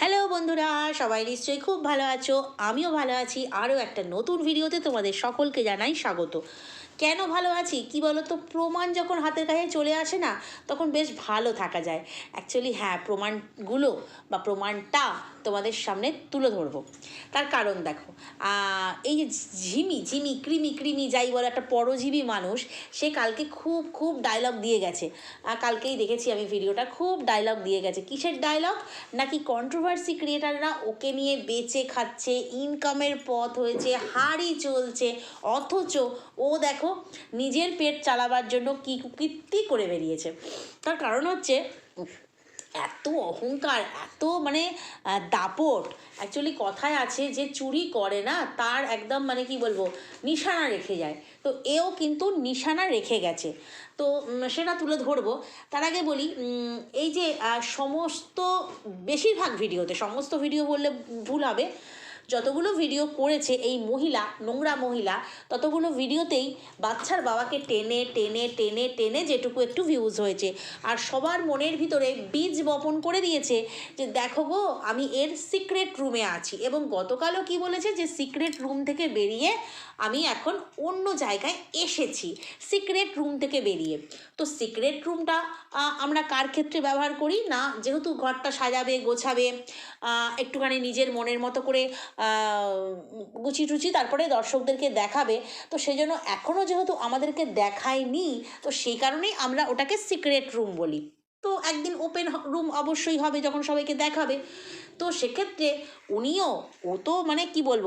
Hello বন্ধুরা, সবাই নিশ্চয়ই খুব ভালো আছো। আমিও ভালো আছি। আরও একটা নতুন ভিডিওতে তোমাদের সকলকে জানাই স্বাগত। কেন ভালো আছি? কি বলো তো প্রমাণ যখন হাতের কাছে চলে আসে না, তখন বেশ ভালো থাকা যায়। অ্যাকচুয়ালি হ্যাঁ প্রমাণগুলো বা প্রমাণটা তোমাদের সামনে তুলে ধরবো। তার কারণ দেখো এই যে ঝিমি ঝিমি, কৃমি কৃমি, যাই বলে, একটা পরজীবী মানুষ, সে কালকে খুব খুব ডায়লগ দিয়ে গেছে। কালকেই দেখেছি আমি ভিডিওটা, খুব ডায়লগ দিয়ে গেছে। কিসের ডায়লগ নাকি কন্ট্রোভার্সি ক্রিয়েটাররা ওকে নিয়ে বেচে খাচ্ছে ইনকামের পথ হয়েছে, হাড়ি চলছে, অথচ ও দেখো নিজের পেট চালাবার জন্য কী কীর্তি করে বেরিয়েছে। তার কারণ হচ্ছে, এত অহংকার, এত মানে দাপট অ্যাকচুয়ালি কথায় আছে যে চুরি করে না, তার একদম মানে কি বলব, নিশানা রেখে যায়। তো এও কিন্তু নিশানা রেখে গেছে। তো সেটা তুলে ধরবো। তার আগে বলি এই যে সমস্ত, বেশিরভাগ ভিডিওতে, সমস্ত ভিডিও বললে ভুল হবে যতগুলো ভিডিও করেছে এই মহিলা, নোংরা মহিলা, ততগুলো ভিডিওতেই বাচ্চার বাবাকে টেনে টেনে টেনে টেনে যেটুকু একটু ভিউজ হয়েছে। আর সবার মনের ভিতরে বীজ বপন করে দিয়েছে যে, দেখো গো, আমি এর সিক্রেট রুমে আছি। এবং গতকালও কি বলেছে যে সিক্রেট রুম থেকে বেরিয়ে আমি এখন অন্য জায়গায় এসেছি সিক্রেট রুম থেকে বেরিয়ে। তো সিক্রেট রুমটা আমরা কার ক্ষেত্রে ব্যবহার করি? না, যেহেতু ঘরটা সাজাবে, গোছাবে একটুখানি নিজের মনের মতো করে গুছি টুচি তারপরে দর্শকদেরকে দেখাবে। তো সেই জন্য এখনও যেহেতু আমাদেরকে দেখায়নি, তো সেই কারণেই আমরা ওটাকে সিক্রেট রুম বলি। তো একদিন ওপেন রুম অবশ্যই হবে যখন সবাইকে দেখাবে। তো সেক্ষেত্রে উনিও, ও তো মানে কি বলব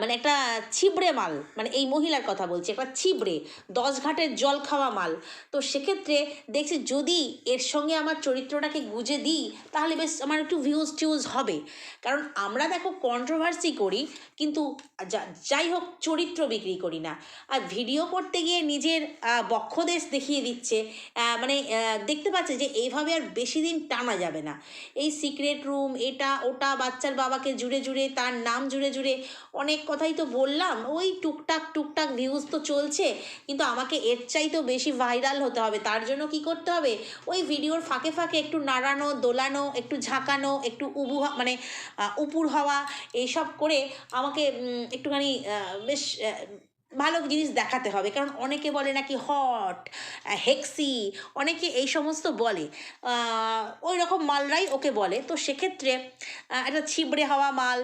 মানে একটা ছিবড়ে মাল মানে এই মহিলার কথা বলছি, একটা ছিবড়ে, দশ ঘাটের জল খাওয়া মাল। তো সেক্ষেত্রে দেখছি যদি এর সঙ্গে আমার চরিত্রটাকে গুজে দিই, তাহলে বেশ আমার একটু ভিউজ টিউজ হবে। কারণ আমরা দেখো কন্ট্রোভার্সি করি, কিন্তু যাই হোক চরিত্র বিক্রি করি না। আর ভিডিও করতে গিয়ে নিজের বক্ষদেশ দেখিয়ে দিচ্ছে মানে দেখতে পাচ্ছে যে এইভাবে আর বেশি দিন টানা যাবে না। এই সিক্রেট রুম এটা, ওটা, বাচ্চার বাবাকে জুড়ে জুড়ে, তার নাম জুড়ে জুড়ে অনেক কথাই তো বললাম, ওই টুকটাক টুকটাক ভিউজ তো চলছে, কিন্তু আমাকে এর চাইতেও বেশি ভাইরাল হতে হবে, তার জন্য কি করতে হবে? ওই ভিডিওর ফাঁকে ফাঁকে একটু নাড়ানো, দোলানো, একটু ঝাঁকানো, একটু উবু মানে উপুর হওয়া, এইসব করে আমাকে একটুখানি বেশ ভালো জিনিস দেখাতে হবে। কারণ অনেকে বলে নাকি হট হেক্সি অনেকে এই সমস্ত বলে। ওই রকম মালরাই ওকে বলে। তো সেক্ষেত্রে একটা ছিবড়ে হওয়া মাল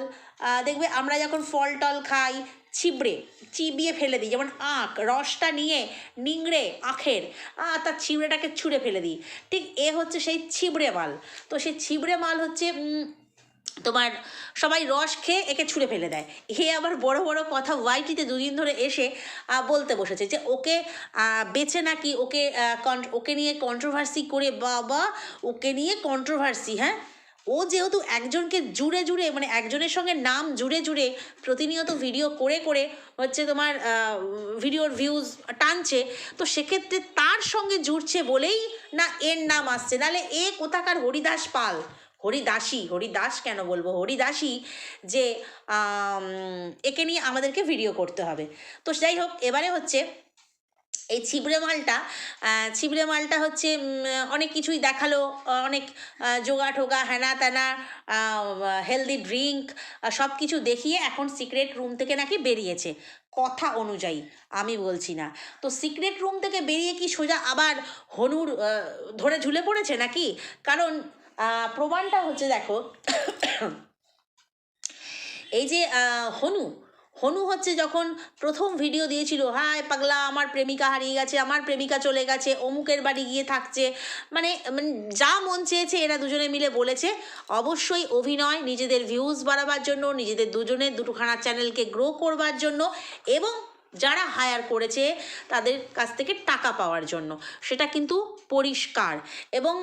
দেখবে আমরা যখন ফল টল খাই, ছিবড়ে, চিবিয়ে ফেলে দিই। যেমন আখ, রসটা নিয়ে নিংড়ে আখের তার ছিবড়েটাকে ছুঁড়ে ফেলে দিই। ঠিক এ হচ্ছে সেই ছিবড়ে মাল। তো সেই ছিবড়ে মাল হচ্ছে তোমার সবাই রস খেয়ে একে ছুঁড়ে ফেলে দেয়। এ আবার বড় বড় কথা ওয়াইটিতে দুদিন ধরে এসে বলতে বসেছে যে ওকে বেছে নাকি ওকে ওকে নিয়ে কন্ট্রোভার্সি করে বাবা, ওকে নিয়ে কন্ট্রোভার্সি হ্যাঁ? ও যেহেতু একজনকে জুড়ে জুড়ে মানে একজনের সঙ্গে নাম জুড়ে জুড়ে প্রতিনিয়ত ভিডিও করে করে হচ্ছে তোমার ভিডিওর ভিউজ টানছে, তো সেক্ষেত্রে তার সঙ্গে জুড়ছে বলেই না এর নাম আসছে। নাহলে এ কোথাকার হরিদাস পাল? হরিদাসী, হরিদাস কেন বলব? হরিদাসী যে একে নিয়ে আমাদেরকে ভিডিও করতে হবে। তো যাই হোক, এবারে হচ্ছে এই ছিবড়ে মালটা ছিবড়ে মালটা হচ্ছে অনেক কিছুই দেখাল, অনেক যোগা টোগা হ্যানা ত্যানা হেলদি ড্রিঙ্ক সব কিছু দেখিয়ে এখন সিক্রেট রুম থেকে নাকি বেরিয়েছে। কথা অনুযায়ী, আমি বলছি না। তো সিক্রেট রুম থেকে বেরিয়ে কি সোজা আবার হনুর ধরে ঝুলে পড়েছে নাকি? কারণ প্রমাণটা হচ্ছে দেখো, এই যে হনু হনু হচ্ছে যখন প্রথম ভিডিও দিয়েছিল হাই পাগলা, আমার প্রেমিকা হারিয়ে গেছে, আমার প্রেমিকা চলে গেছে, অমুকের বাড়ি গিয়ে থাকছে মানে মানে যা মন চেয়েছে এরা দুজনে মিলে বলেছে, অবশ্যই অভিনয়, নিজেদের ভিউজ বাড়াবার জন্য, নিজেদের দুজনের দুটোখানা চ্যানেলকে গ্রো করবার জন্য, এবং যারা হায়ার করেছে, তাদের কাছ থেকে টাকা পাওয়ার জন্য, সেটা কিন্তু পরিষ্কার, এবং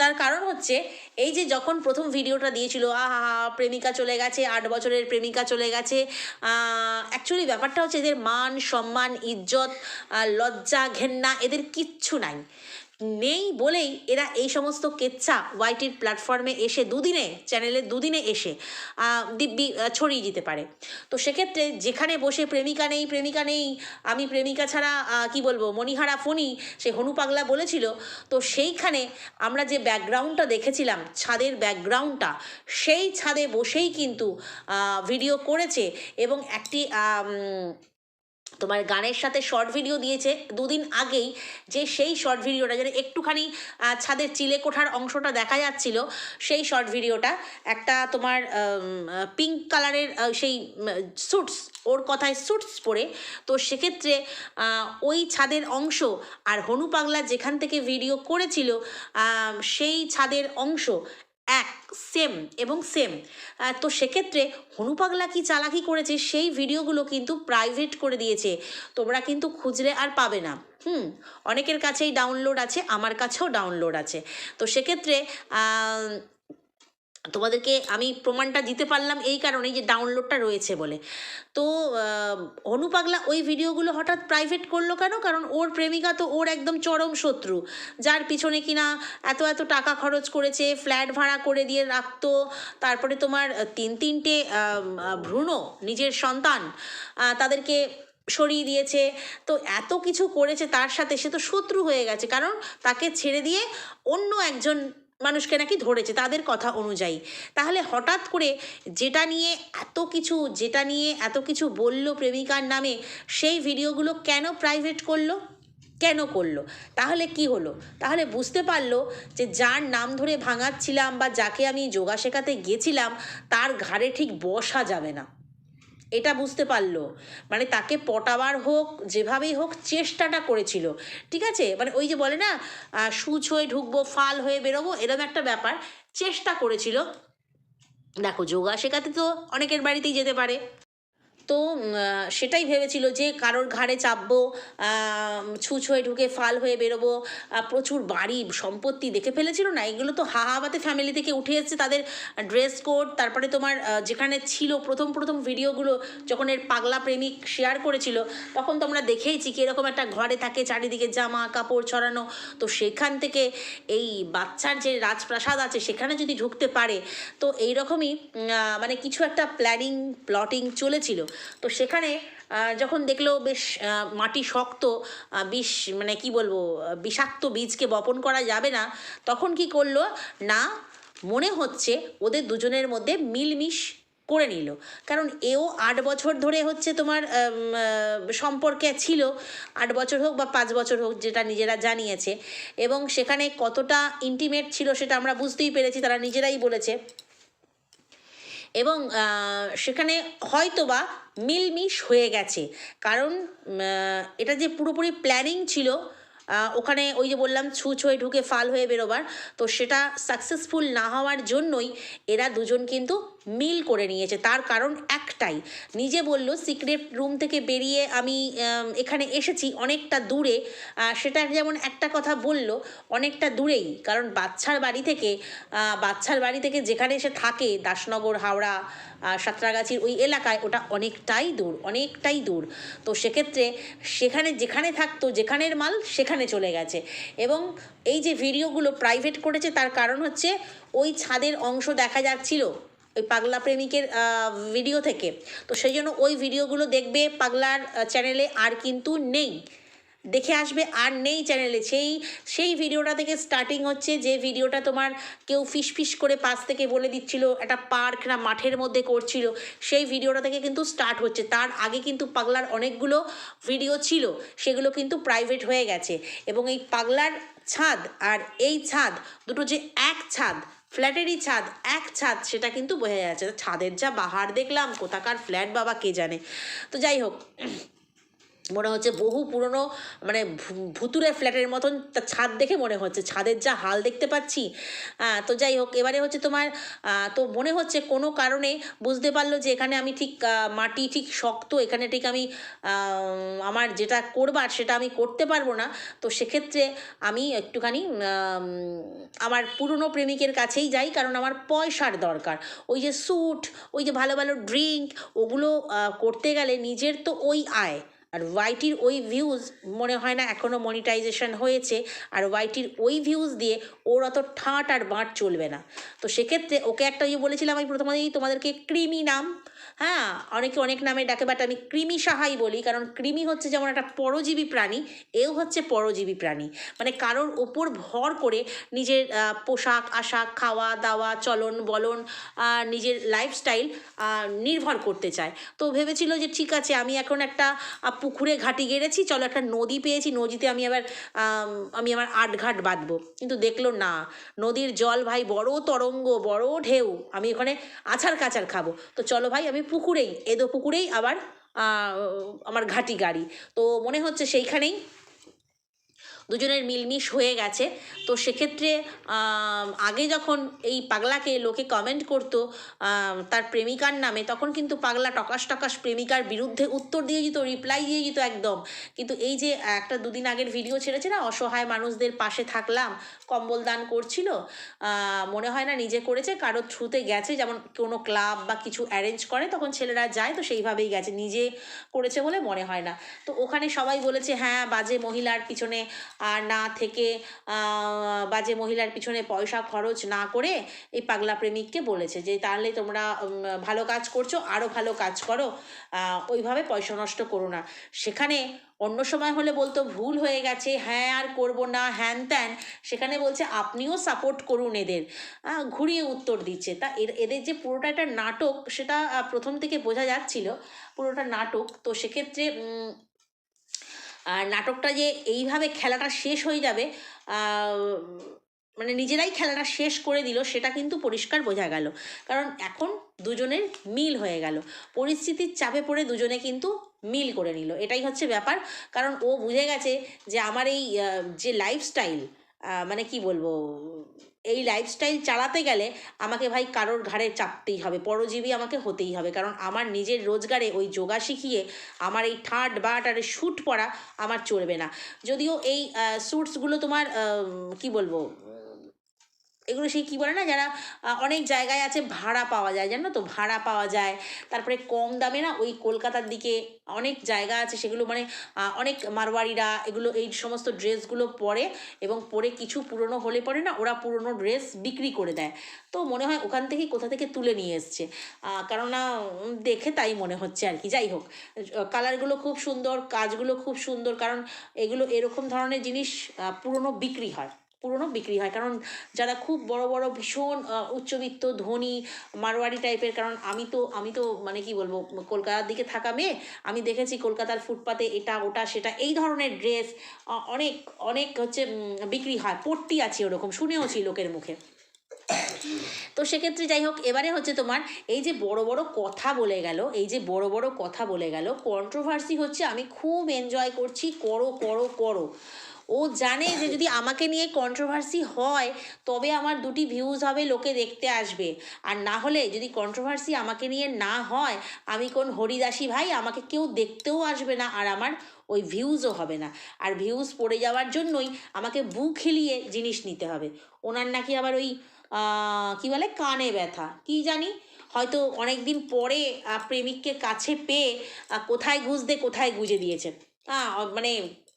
তার কারণ হচ্ছে, এই যে যখন প্রথম ভিডিওটা দিয়েছিল, আহা, প্রেমিকা চলে গেছে, আট বছরের প্রেমিকা চলে গেছে অ্যাকচুয়ালি ব্যাপারটা হচ্ছে এদের মান, সম্মান, ইজ্জত লজ্জা, ঘেন্না, এদের কিচ্ছু নাই। নেই বলেই এরা এই সমস্ত কেচ্ছা ওয়াইটির প্ল্যাটফর্মে এসে দুদিনে, চ্যানেলে দুদিনে এসে দিব্যি ছড়িয়ে দিতে পারে। তো সেক্ষেত্রে যেখানে বসে প্রেমিকা নেই প্রেমিকা নেই, আমি প্রেমিকা ছাড়া কি বলব, মণিহারা ফণি সে হনু পাগলা বলেছিল, তো সেইখানে আমরা যে ব্যাকগ্রাউন্ডটা দেখেছিলাম, ছাদের ব্যাকগ্রাউন্ডটা, সেই ছাদে বসেই কিন্তু ভিডিও করেছে এবং একটি তোমার গানের সাথে শর্ট ভিডিও দিয়েছে। দুদিন আগেই যে সেই শর্ট ভিডিওটা যেন একটুখানি ছাদের চিলে কোঠার অংশটা দেখা যাচ্ছিল, সেই শর্ট ভিডিওটা একটা তোমার পিঙ্ক কালারের সেই স্যুটস ওর কথায় স্যুটস পরে। তো সেক্ষেত্রে ওই ছাদের অংশ আর হনু পাগলা যেখান থেকে ভিডিও করেছিল সেই ছাদের অংশ এক সেম এবং সেম তো সেক্ষেত্রে হনু পাগলা কি চালাকি করেছে সেই ভিডিওগুলো কিন্তু প্রাইভেট করে দিয়েছে। তোমরা কিন্তু খুঁজলে আর পাবে না। হুম, অনেকের কাছেই ডাউনলোড আছে, আমার কাছেও ডাউনলোড আছে। তো সেক্ষেত্রে তোমাদেরকে আমি প্রমাণটা দিতে পারলাম এই কারণেই যে ডাউনলোডটা রয়েছে বলে। তো অনুপাগলা ওই ভিডিওগুলো হঠাৎ প্রাইভেট করল কেন? কারণ ওর প্রেমিকা তো ওর একদম চরম শত্রু। যার পিছনে কিনা এত এত টাকা খরচ করেছে ফ্ল্যাট ভাড়া করে দিয়ে রাখতো, তারপরে তোমার তিন তিনটে ভ্রূণ নিজের সন্তান তাদেরকে সরিয়ে দিয়েছে। তো এত কিছু করেছে তার সাথে সে তো শত্রু হয়ে গেছে। কারণ তাকে ছেড়ে দিয়ে অন্য একজন মানুষকে নাকি ধরেছে তাদের কথা অনুযায়ী। তাহলে হঠাৎ করে যেটা নিয়ে এত কিছু, যেটা নিয়ে এত কিছু বলল প্রেমিকার নামে, সেই ভিডিওগুলো কেন প্রাইভেট করল? কেন করল? তাহলে কি হলো? তাহলে বুঝতে পারল যে যার নাম ধরে ভাঙাচ্ছিলাম বা যাকে আমি যোগা শেখাতে গেছিলাম, তার ঘাড়ে ঠিক বসা যাবে না। এটা বুঝতে পারল। মানে তাকে পটাবার হোক, যেভাবেই হোক, চেষ্টাটা করেছিল। ঠিক আছে? মানে ওই যে বলে না সুচ হয়ে ঢুকবো, ফাল হয়ে বেরোবো, এরকম একটা ব্যাপার। চেষ্টা করেছিল। দেখো, যোগা শেখাতে তো অনেকের বাড়িতেই যেতে পারে। তো সেটাই ভেবেছিল যে কারোর ঘাড়ে চাপবো ছুঁচ হয়ে ঢুকে ফাল হয়ে বেরোবো। প্রচুর বাড়ি, সম্পত্তি দেখে ফেলেছিল না? এগুলো তো হাহাবাতে ফ্যামিলি থেকে উঠে এসেছে তাদের ড্রেস কোড তারপরে তোমার যেখানে ছিল প্রথম প্রথম ভিডিওগুলো যখন এর পাগলা প্রেমিক শেয়ার করেছিল, তখন তো আমরা দেখেইছি কি এরকম একটা ঘরে থাকে চারিদিকে জামা কাপড় ছড়ানো। তো সেখান থেকে এই বাচ্চার যে রাজপ্রাসাদ আছে, সেখানে যদি ঢুকতে পারে, তো এইরকমই মানে কিছু একটা প্ল্যানিং প্লটিং চলেছিল। তো সেখানে যখন দেখল বেশ মাটি শক্ত বিষ মানে কি বলব বিষাক্ত বীজকে বপন করা যাবে না, তখন কি করল? না, মনে হচ্ছে ওদের দুজনের মধ্যে মিলমিশ করে নিল। কারণ এও আট বছর ধরে হচ্ছে তোমার সম্পর্কে ছিল, আট বছর হোক বা পাঁচ বছর হোক, যেটা নিজেরা জানিয়েছে। এবং সেখানে কতটা ইন্টিমেট ছিল সেটা আমরা বুঝতেই পেরেছি, তারা নিজেরাই বলেছে। এবং সেখানে হয়তোবা মিলমিশ হয়ে গেছে। কারণ এটা যে পুরোপুরি প্ল্যানিং ছিল ওখানে ওই যে বললাম ছুঁচ হয়ে ঢুকে ফাল হয়ে বেরোবার। তো সেটা সাকসেসফুল না হওয়ার জন্যই এরা দুজন কিন্তু মিল করে নিয়েছে। তার কারণ একটাই, নিজে বলল সিক্রেট রুম থেকে বেরিয়ে আমি এখানে এসেছি অনেকটা দূরে। সেটা যেমন একটা কথা বলল, অনেকটা দূরেই। কারণ বাচ্চার বাড়ি থেকে বাচ্চার বাড়ি থেকে যেখানে সে থাকে, দাসনগর, হাওড়া সাঁতরাগাছির ওই এলাকায়, ওটা অনেকটাই দূর অনেকটাই দূর। তো সেক্ষেত্রে সেখানে যেখানে থাকতো, যেখানের মাল, সেখানে চলে গেছে। এবং এই যে ভিডিওগুলো প্রাইভেট করেছে, তার কারণ হচ্ছে ওই ছাদের অংশ দেখা যাচ্ছিল, ওই পাগলা প্রেমিকের ভিডিও থেকে। তো সেই জন্য ওই ভিডিওগুলো দেখবে পাগলার চ্যানেলে আর কিন্তু নেই। দেখে আসবে, আর নেই চ্যানেলে সেই সেই ভিডিওটা থেকে স্টার্টিং হচ্ছে যে ভিডিওটা তোমার কেউ ফিস ফিস করে পাশ থেকে বলে দিচ্ছিল, একটা পার্ক না, মাঠের মধ্যে করছিল, সেই ভিডিওটা থেকে কিন্তু স্টার্ট হচ্ছে। তার আগে কিন্তু পাগলার অনেকগুলো ভিডিও ছিল, সেগুলো কিন্তু প্রাইভেট হয়ে গেছে। এবং এই পাগলার ছাদ আর এই ছাদ, দুটো যে এক ছাদ ফ্ল্যাটেরই ছাদ, এক ছাদ, সেটা কিন্তু বোঝা যাচ্ছে। ছাদের যা বাহার দেখলাম, কোথাকার ফ্ল্যাট বাবা কে জানে। তো যাই হোক মনে হচ্ছে বহু পুরনো মানে ভুতুরে ফ্ল্যাটের মতন তা ছাদ দেখে মনে হচ্ছে ছাদের যা হাল দেখতে পাচ্ছি। আহ, তো যাই হোক এবারে হচ্ছে তোমার তো মনে হচ্ছে কোনো কারণে বুঝতে পারল যে এখানে আমি ঠিক মাটি ঠিক শক্ত এখানে ঠিক আমি আমার যেটা করবার সেটা আমি করতে পারব না। তো সেক্ষেত্রে আমি একটুখানি আমার পুরনো প্রেমিকের কাছেই যাই কারণ আমার পয়সার দরকার। ওই যে স্যুট ওই যে ভালো ভালো ড্রিঙ্ক ওগুলো করতে গেলে নিজের তো ওই আয়। আর ওয়াইটির ওই ভিউজ মনে হয় না এখনও মনিটাইজেশন হয়েছে, আর ওয়াইটির ওই ভিউজ দিয়ে ওর অত ঠাঁট আর বাঁট চলবে না। তো সেক্ষেত্রে ওকে একটা ইয়ে বলেছিলাম আমি প্রথমেই তোমাদেরকে ক্রিমি নাম। হ্যাঁ অনেকে অনেক নামে ডাকে বাট আমি কৃমি সাহাই বলি, কারণ কৃমি হচ্ছে যেমন একটা পরজীবী প্রাণী, এও হচ্ছে পরজীবী প্রাণী। মানে কারোর ওপর ভর করে নিজের পোশাক, আশাক, খাওয়া, দাওয়া, চলন, বলন নিজের লাইফস্টাইল নির্ভর করতে চায়। তো ভেবেছিল যে ঠিক আছে, আমি এখন একটা পুকুরে ঘাটি গেড়েছি, চলো একটা নদী পেয়েছি, নদীতে আমি আবার, আমি আমার আটঘাট বাঁধবো। কিন্তু দেখল না, নদীর জল ভাই বড় তরঙ্গ, বড় ঢেউ, আমি ওখানে আছাড় কাছাড় খাব। তো চলো ভাই, আমি পুকুরেই এদো পুকুরেই আবার আমার ঘাটি গাড়ি। তো মনে হচ্ছে সেইখানেই দুজনের মিলমিশ হয়ে গেছে। তো সেক্ষেত্রে আগে যখন এই পাগলাকে লোকে কমেন্ট করতো তার প্রেমিকার নামে, তখন কিন্তু পাগলা টকাস টকাস প্রেমিকার বিরুদ্ধে উত্তর দিয়ে দিত রিপ্লাই দিয়ে দিত একদম। কিন্তু এই যে, একটা দুদিন আগের ভিডিও ছেড়েছে না, অসহায় মানুষদের পাশে থাকলাম, কম্বল দান করছিল মনে হয় না নিজে করেছে কারোর থ্রুতে গেছে, যেমন কোনো ক্লাব বা কিছু অ্যারেঞ্জ করে, তখন ছেলেরা যায়, তো সেইভাবেই গেছে, নিজে করেছে বলে মনে হয় না। তো ওখানে সবাই বলেছে হ্যাঁ বাজে মহিলার পিছনে আর না থেকে বাজে মহিলার পিছনে পয়সা খরচ না করে এই পাগলা প্রেমিককে বলেছে যে, তাহলে তোমরা ভালো কাজ করছ আরও ভালো কাজ করো। ওইভাবে পয়সা নষ্ট করো না। সেখানে অন্য সময় হলে বলতো, ভুল হয়ে গেছে হ্যাঁ আর করব না, হ্যান ত্যান। সেখানে বলছে, আপনিও সাপোর্ট করুন এদের। ঘুরিয়ে উত্তর দিচ্ছে। তা এর, এদের যে পুরোটা একটা নাটক, সেটা প্রথম থেকে বোঝা যাচ্ছিল, পুরোটা নাটক। তো সেক্ষেত্রে আর নাটকটা যে এইভাবে খেলাটা শেষ হয়ে যাবে মানে নিজেরাই খেলাটা শেষ করে দিল, সেটা কিন্তু পরিষ্কার বোঝা গেল। কারণ এখন দুজনের মিল হয়ে গেল। পরিস্থিতির চাপে পড়ে দুজনে কিন্তু মিল করে নিল। এটাই হচ্ছে ব্যাপার। কারণ ও বুঝে গেছে যে আমার এই যে লাইফস্টাইল মানে কি বলব, এই লাইফস্টাইল চালাতে গেলে আমাকে ভাই কারোর ঘাড়ে চাপতেই হবে, পরজীবী আমাকে হতেই হবে। কারণ আমার নিজের রোজগারে ওই যোগা শিখিয়ে আমার এই থার্ড বাট আর শ্যুট পরা আমার চলবে না। যদিও এই স্যুটসগুলো তোমার কি বলব এগুলো সেই কী বলে না, যারা অনেক জায়গায় আছে ভাড়া পাওয়া যায়, জানো তো? ভাড়া পাওয়া যায়। তারপরে কম দামে না ওই কলকাতার দিকে অনেক জায়গা আছে, সেগুলো মানে অনেক মারওয়াড়িরা এগুলো এই সমস্ত ড্রেসগুলো পরে এবং পরে কিছু পুরনো হলে পরে না ওরা পুরনো ড্রেস বিক্রি করে দেয়। তো মনে হয় ওখান থেকে কোথা থেকে তুলে নিয়ে এসছে। কেননা দেখে তাই মনে হচ্ছে আর কি। যাই হোক কালারগুলো খুব সুন্দর, কাজগুলো খুব সুন্দর, কারণ এগুলো এরকম ধরনের জিনিস পুরনো বিক্রি হয়। পুরনো বিক্রি হয়। কারণ যারা খুব বড় বড়, ভীষণ উচ্চবিত্ত, ধনী, মারোয়ারি টাইপের কারণ আমি তো আমি তো মানে কি বলব, কলকাতার দিকে থাকা মেয়ে, আমি দেখেছি কলকাতার ফুটপাতে এটা, ওটা, সেটা, এই ধরনের ড্রেস অনেক অনেক হচ্ছে বিক্রি হয়। পট্টি আছে ওরকম, শুনেওছি লোকের মুখে। তো সেক্ষেত্রে যাই হোক, এবারে হচ্ছে তোমার, এই যে বড় বড় কথা বলে গেল, এই যে বড় বড় কথা বলে গেল কন্ট্রোভার্সি হচ্ছে আমি খুব এনজয় করছি, করো করো করো। ও জানে যে যদি আমাকে নিয়ে কন্ট্রোভার্সি হয়, তবে আমার দুটি ভিউজ হবে লোকে দেখতে আসবে। আর না হলে যদি কন্ট্রোভার্সি আমাকে নিয়ে না হয়, আমি কোন হরিদাসী ভাই? আমাকে কেউ দেখতেও আসবে না আর আমার ওই ভিউজও হবে না। আর ভিউজ পড়ে যাওয়ার জন্যই আমাকে বুক হিলিয়ে জিনিস নিতে হবে। ওনার নাকি আবার ওই কি বলে, কানে ব্যথা। কি জানি? হয়তো অনেক দিন পরে প্রেমিককে কাছে পেয়ে কোথায় গুঁজতে কোথায় গুঁজে দিয়েছে। মানে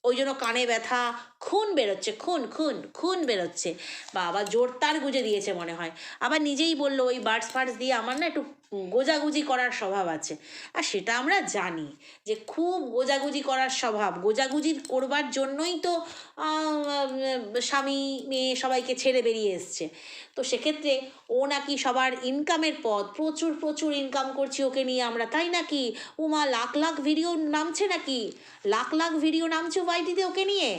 ওই জন্য কানে ব্যথা, খুন বেরোচ্ছে, খুন খুন খুন বেরোচ্ছে। বাবা জোরতার গুঁজে দিয়েছে মনে হয়। আবার নিজেই বলল, ওই বার্ডস ফার্ডস দিয়ে আমার না একটু গোজাগুজি করার স্বভাব আছে। আর সেটা আমরা জানি যে খুব গোজাগুজি করার স্বভাব, গোজাগুজি করবার জন্যই তো স্বামী, মেয়ে সবাইকে ছেড়ে বেরিয়ে এসছে। তো সেক্ষেত্রে ও নাকি সবার ইনকামের পথ, প্রচুর প্রচুর ইনকাম করছি ওকে নিয়ে আমরা, তাই নাকি? উমা, লাখ লাখ ভিডিও নামছে নাকি? লাখ লাখ ভিডিও নামছে ওয়াইটিতে ওকে নিয়ে?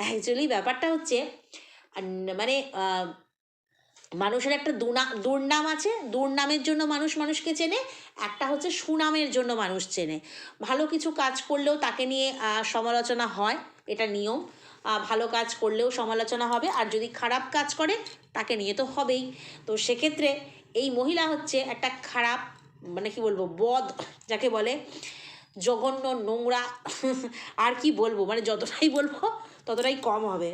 অ্যাকচুয়ালি ব্যাপারটা হচ্ছে মানে মানুষের একটা দুনা, দুর্নাম আছে। দুর্নামের জন্য মানুষ মানুষকে চেনে, একটা হচ্ছে সুনামের জন্য মানুষ চেনে। ভালো কিছু কাজ করলেও তাকে নিয়ে সমালোচনা হয়, এটা নিয়ম। ভালো কাজ করলেও সমালোচনা হবে, আর যদি খারাপ কাজ করে, তাকে নিয়ে তো হবেই। তো সেক্ষেত্রে এই মহিলা হচ্ছে একটা খারাপ মানে কি বলব বদ যাকে বলে জঘন্য নোংরা, আর কি বলব মানে যতটাই বলব, ততটাই কম হবে।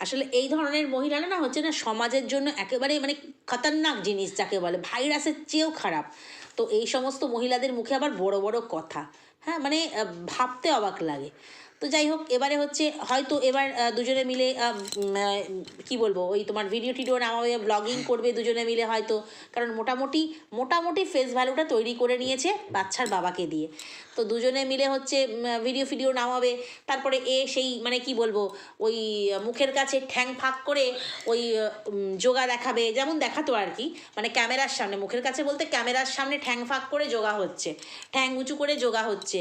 আসলে এই ধরনের মহিলারা না হচ্ছে না সমাজের জন্য একেবারে মানে খতরনাক জিনিস যাকে বলে, ভাইরাসের চেয়েও খারাপ। তো এই সমস্ত মহিলাদের মুখে আবার বড় বড় কথা। হ্যাঁ মানে ভাবতে অবাক লাগে। তো যাই হোক, এবারে হচ্ছে হয়তো এবার দুজনে মিলে কি বলব, ওই তোমার ভিডিও টিডিও নামাবে ব্লগিং করবে দুজনে মিলে হয়তো। কারণ মোটামুটি মোটামুটি ফেস ভ্যালুটা তৈরি করে নিয়েছে বাচ্চার বাবাকে দিয়ে। তো দুজনে মিলে হচ্ছে ভিডিও ফিডিও নামাবে তারপরে এ সেই মানে কি বলব, ওই মুখের কাছে ঠ্যাং ফাঁক করে ওই যোগা দেখাবে, যেমন দেখাতো আর কি। মানে ক্যামেরার সামনে, মুখের কাছে বলতে ক্যামেরার সামনে ঠ্যাং ফাঁক করে যোগা হচ্ছে, ঠ্যাং উঁচু করে যোগা হচ্ছে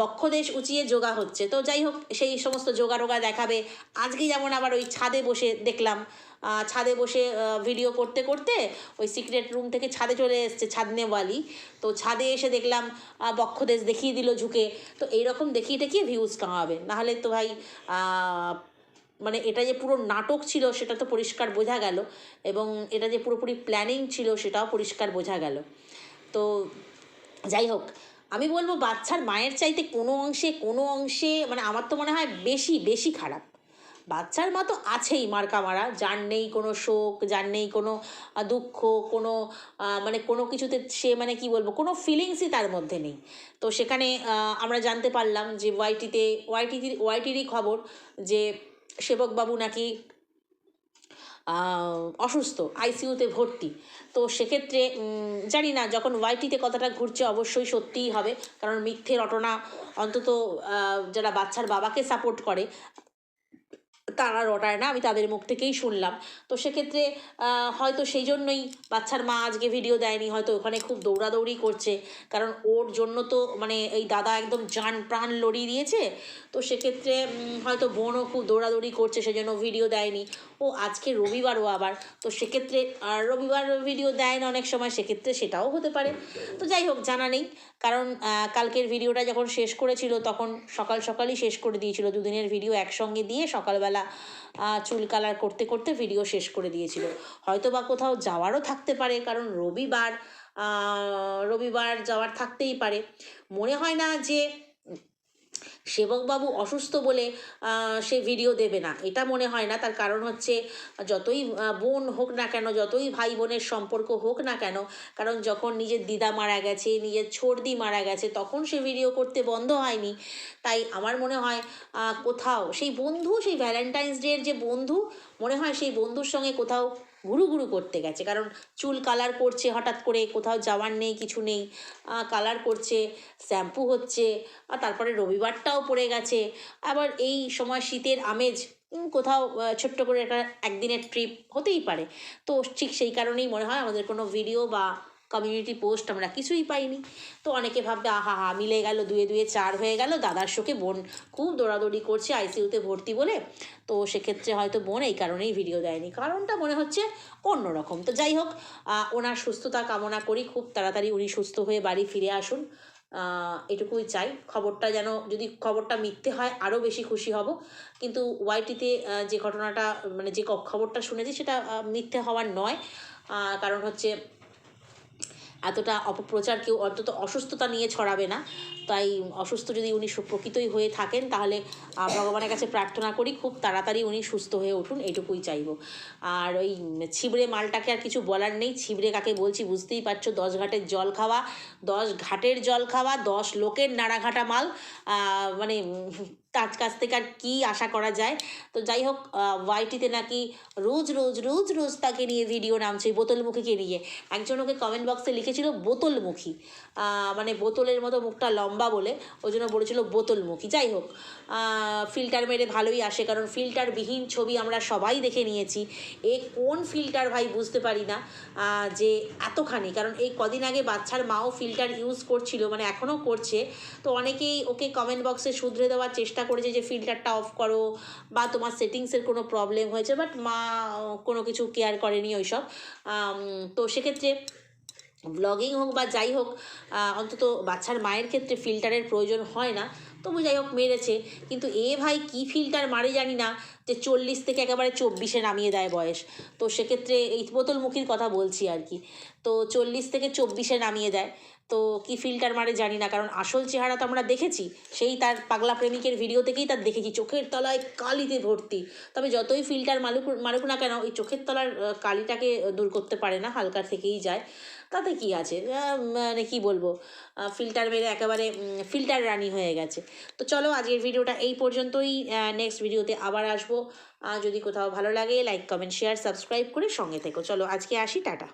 বক্ষদেশ উঁচিয়ে যোগা হচ্ছে। তো যাই হোক, সেই সমস্ত যোগা টোগা দেখাবে। আজকে যেমন আবার ওই ছাদে বসে দেখলাম ছাদে বসে ভিডিও করতে করতে ওই সিক্রেট রুম থেকে ছাদে চলে এসছে, ছাদনেওয়ালি। তো ছাদে এসে দেখলাম বক্ষদেশ দেখিয়ে দিল ঝুঁকে। তো এইরকম দেখিয়ে দেখিয়ে ভিউজ কামাবে। নাহলে তো ভাই মানে এটা যে পুরো নাটক ছিল সেটা তো পরিষ্কার বোঝা গেল এবং এটা যে পুরোপুরি প্ল্যানিং ছিল সেটাও পরিষ্কার বোঝা গেল। তো যাই হোক আমি বলব বাচ্চার মায়ের চাইতে কোনো অংশে কোনো অংশে মানে আমার তো মনে হয় বেশি বেশি খারাপ। বাচ্চার মা তো আছেই মার্কা মারা যার নেই কোনো শোক, যার নেই কোনো দুঃখ, কোনো মানে কোনো কিছুতে সে মানে কি বলব, কোনো ফিলিংসই তার মধ্যে নেই। তো সেখানে আমরা জানতে পারলাম যে ওয়াইটিতে ওয়াইটির ওয়াইটিরই খবর যে সেবকবাবু নাকি অসুস্থ আইসিইউতে ভর্তি। তো সেক্ষেত্রে জানি না, যখন ওয়াইটিতে কথাটা ঘুরছে, অবশ্যই সত্যিই হবে। কারণ মিথ্যে রটনা অন্তত যারা বাচ্চার বাবাকে সাপোর্ট করে তারা রটায় না, আমি তাদের মুখ থেকেই শুনলাম। তো সেক্ষেত্রে হয়তো সেই জন্যই বাচ্চার মা আজকে ভিডিও দেয়নি, হয়তো ওখানে খুব দৌড়াদৌড়ি করছে। কারণ ওর জন্য তো মানে এই দাদা একদম জান প্রাণ লড়িয়ে দিয়েছে। তো সেক্ষেত্রে হয়তো বোনও খুব দৌড়াদৌড়ি করছে, সেজন্য ভিডিও দেয়নি। ও আজকে রবিবারও আবার, তো সেক্ষেত্রে আর রবিবার ভিডিও দেয় না অনেক সময়, সেক্ষেত্রে সেটাও হতে পারে। তো যাই হোক, জানা নেই। কারণ কালকের ভিডিওটা যখন শেষ করেছিল, তখন সকাল সকালই শেষ করে দিয়েছিল। দুদিনের ভিডিও একসঙ্গে দিয়ে সকালবেলা আহ, চুল কালার করতে করতে ভিডিও শেষ করে দিয়েছিল। হয়তো বা কোথাও যাওয়ারও থাকতে পারে কারণ রবিবার রবিবার যাওয়ার থাকতেই পারে। মনে হয় না যে সেবকবাবু অসুস্থ বলে সে ভিডিও দেবে না। এটা মনে হয় না। তার কারণ হচ্ছে, যতই বোন হোক না কেন, যতই ভাই বোনের সম্পর্ক হোক না কেন, কারণ যখন নিজের দিদা মারা গেছে, নিজের ছোটদি মারা গেছে, তখন সে ভিডিও করতে বন্ধ হয়নি। তাই আমার মনে হয় কোথাও সেই বন্ধু, সেই ভ্যালেন্টাইন্স ডের যে বন্ধু, মনে হয় সেই বন্ধুর সঙ্গে কোথাও ঘুরু গুরু করতে গেছে। কারণ চুল কালার করছে হঠাৎ করে, কোথাও যাওয়ার নেই, কিছু নেই। কালার করছে শ্যাম্পু হচ্ছে আর তারপরে রবিবারটাও পড়ে গেছে। আবার এই সময় শীতের আমেজ কোথাও ছোট্ট করে একটা একদিনের ট্রিপ হতেই পারে। তো ঠিক সেই কারণেই মনে হয় আমাদের কোনো ভিডিও বা কমিউনিটি পোস্ট আমরা কিছুই পাইনি। তো অনেকে ভাববে, আহা, হা, মিলে গেল, দুয়ে দুয়ে চার হয়ে গেল, দাদার শোকে বোন খুব দৌড়াদৌড়ি করছে আইসিইউতে ভর্তি বলে। তো সেক্ষেত্রে হয়তো বোন এই কারণেই ভিডিও দেয়নি। কারণটা মনে হচ্ছে অন্যরকম তো যাই হোক ওনার সুস্থতা কামনা করি, খুব তাড়াতাড়ি উনি সুস্থ হয়ে বাড়ি ফিরে আসুন। এটুকুই চাই। খবরটা যেন, যদি খবরটা মিথ্যে হয় আরও বেশি খুশি হব। কিন্তু ওয়াইটিতে যে ঘটনাটা মানে যে খবরটা শুনেছি, সেটা মিথ্যে হওয়ার নয়। কারণ হচ্ছে এতটা অপপ্রচার কেউ অন্তত অসুস্থতা নিয়ে ছড়াবে না। তাই অসুস্থ যদি উনি প্রকৃতই হয়ে থাকেন, তাহলে ভগবানের কাছে প্রার্থনা করি, খুব তাড়াতাড়ি উনি সুস্থ হয়ে উঠুন এইটুকুই চাইব। আর ওই ছিবড়ে মালটাকে আর কিছু বলার নেই, ছিবড়ে কাকে বলছি বুঝতেই পারছ, দশ ঘাটের জল খাওয়া, দশ ঘাটের জল খাওয়া, দশ লোকের নাড়াঘাটা মাল মানে তার কাছ থেকে আর কী আশা করা যায়? তো যাই হোক ওয়াইটিতে নাকি রোজ রোজ রোজ রোজ তাকে নিয়ে ভিডিও নামছে বোতলমুখীকে নিয়ে। একজন ওকে কমেন্ট বক্সে লিখেছিল বোতলমুখী। মানে বোতলের মতো মুখটা লম্বা বলে, ওই জন্য বলেছিল বোতলমুখী। যাই হোক ফিল্টার মেরে ভালোই আসে, কারণ ফিল্টারবিহীন ছবি আমরা সবাই দেখে নিয়েছি। এ কোন ফিল্টার ভাই বুঝতে পারি না যে এতখানি, কারণ এই কদিন আগে বাচ্চার মাও ফিল্টার ইউজ করছিল মানে এখনও করছে। তো অনেকেই ওকে কমেন্ট বক্সে শুধরে দেওয়ার চেষ্টা করেছে যে ফিল্টারটা অফ করো বা তোমার সেটিংসের কোনো প্রবলেম হয়েছে বাট মা কোনো কিছু কেয়ার করেনি ওইসব। তো সেক্ষেত্রে ব্লগিং হোক বা যাই হোক অন্তত বাচ্চার মায়ের ক্ষেত্রে ফিল্টারের প্রয়োজন হয় না। তবু যাই হোক মেরেছে। কিন্তু এ ভাই কী ফিল্টার মারে জানি না যে চল্লিশ থেকে একেবারে চব্বিশে নামিয়ে দেয় বয়স। তো সেক্ষেত্রে এই বোতলমুখীর কথা বলছি আর কি। তো চল্লিশ থেকে চব্বিশে নামিয়ে দেয়। তো কি ফিল্টার মারে জানি না। কারণ আসল চেহারা তো আমরা দেখেছি। সেই তার পাগলা প্রেমিকের ভিডিও থেকেই তার দেখেছি। চোখের তলায় কালিতে ভর্তি। তবে যতই ফিল্টার মালুক মারুক না কেন ওই চোখের তলার কালিটাকে দূর করতে পারে না, হালকার থেকেই যায়। তাতে কি আছে? মানে কি বলব? ফিল্টার মেরে একেবারে ফিল্টার রানি হয়ে গেছে। তো চলো আজকের ভিডিওটা এই পর্যন্তই। নেক্সট ভিডিওতে আবার আসব। যদি কোথাও ভালো লাগে লাইক কমেন্ট শেয়ার সাবস্ক্রাইব করে সঙ্গে থেকো। চলো আজকে আসি, টাটা।